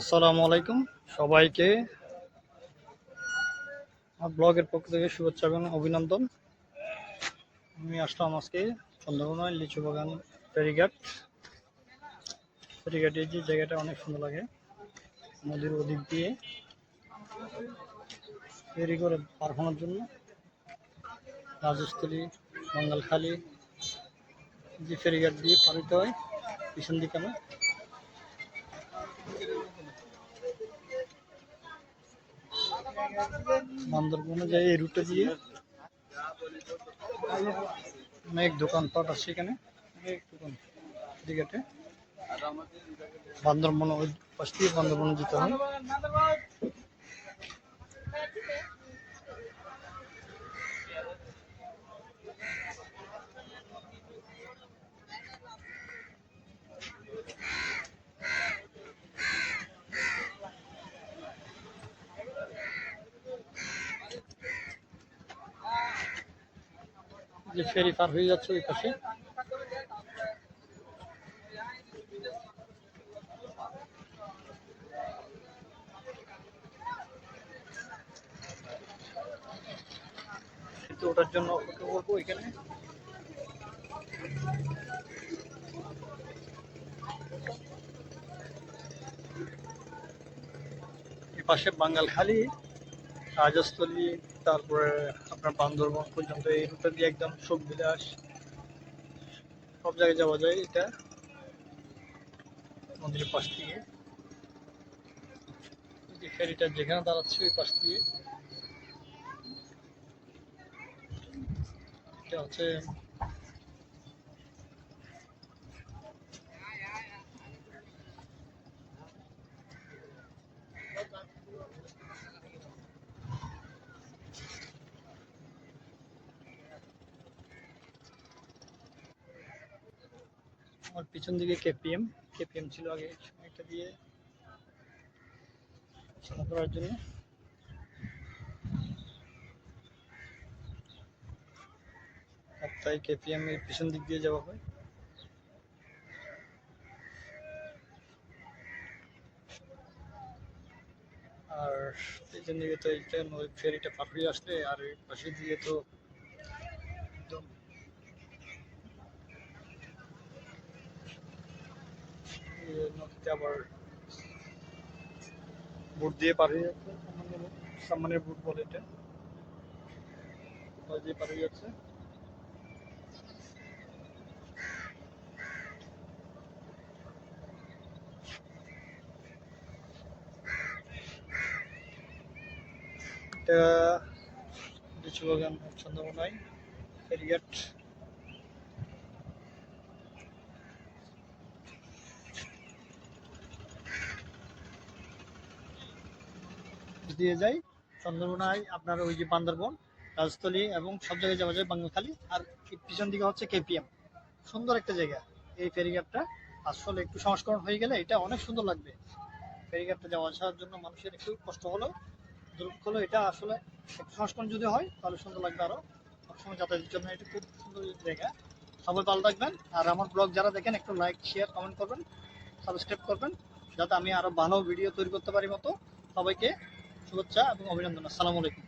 আসসালামু আলাইকুম। সবাইকে আমার ব্লগের পক্ষ থেকে শুভেচ্ছা এবং অভিনন্দন। আমি আসলাম আজকে চন্দ্রকোনায় লিচু বাগান ফেরিঘাট। ফেরিঘাটে যে জায়গাটা অনেক সুন্দর লাগে। নদীর ওদিক দিয়ে ফেরি করে পার হওয়ার জন্য রাজস্থলী বাঙ্গালখালী, যে ফেরিঘাট দিয়ে পার হতে হয়, পিছন দিকে আমার বান্দরবনে যাই এই রুটে দিয়ে অনেক দোকানপাট আছে এখানে, অনেক দোকান দিঘাটে বান্দরবন ওই পাশ দিয়ে বান্দরবনে যেতে হয়। যে ফেরি পার হয়ে যাচ্ছে ওই পাশে তো ওটার জন্য অপেক্ষা করব এখানে। পাশে বাঙ্গালখালী রাজস্থলী, তারপরে আপনার বান্দরবন পর্যন্ত এই রুটে দিয়ে একদম সব বিলাস। সব জায়গায় যাওয়া যায় এটা। মন্দিরের পাশ থেকে ফেরিটা যেখানে দাঁড়াচ্ছে ওই পাশ দিয়ে। এটা হচ্ছে আমার পিছন দিকে কেপিএম। কেপিএম ছিল আগে এটা দিয়ে চলা করার জন্য। তাই কেপিএম এর পিছন দিক দিয়ে যাওয়া হয়। আর পিছন দিকে তো এইটা ফেরিটা হয়ে আসলে, আর পাশে দিয়ে তো একদম নদীতে আবার বুট দিয়ে পার হয়ে যাচ্ছে সামান্য বুট বলে এটা। দিয়ে পার হয়ে যাচ্ছে। এটা লিচু বাগান চন্দ্রমনাই দিয়ে যাই। চন্দ্রকোনায় আপনার ওই যে বান্দরবন, রাজস্থলী এবং সব জায়গায় যাওয়া যায় বাঙ্গাখালী আর পিছন দিকে হচ্ছে কেপিএম। সুন্দর একটা জায়গা। এই ফেরিঘাটটা আসলে একটু সংস্করণ হয়ে গেলে এটা অনেক সুন্দর লাগবে। ফেরিঘাটটা যাওয়া আসার জন্য মানুষের একটু কষ্ট হলো দুর্ভোগ হলো এটা আসলে একটু সংস্করণ যদি হয়, তাহলে সুন্দর লাগবে আরও। সবসময় যাতায়াতের জন্য এটা খুব সুন্দর জায়গা। সবাই ভালো থাকবেন। আর আমার ব্লগ যারা দেখেন, একটু লাইক শেয়ার কমেন্ট করবেন সাবস্ক্রাইব করবেন, যাতে আমি আরও ভালো ভিডিও তৈরি করতে পারি মতো সবাইকে। শুভেচ্ছা এবং অভিনন্দন। আসসালামু আলাইকুম।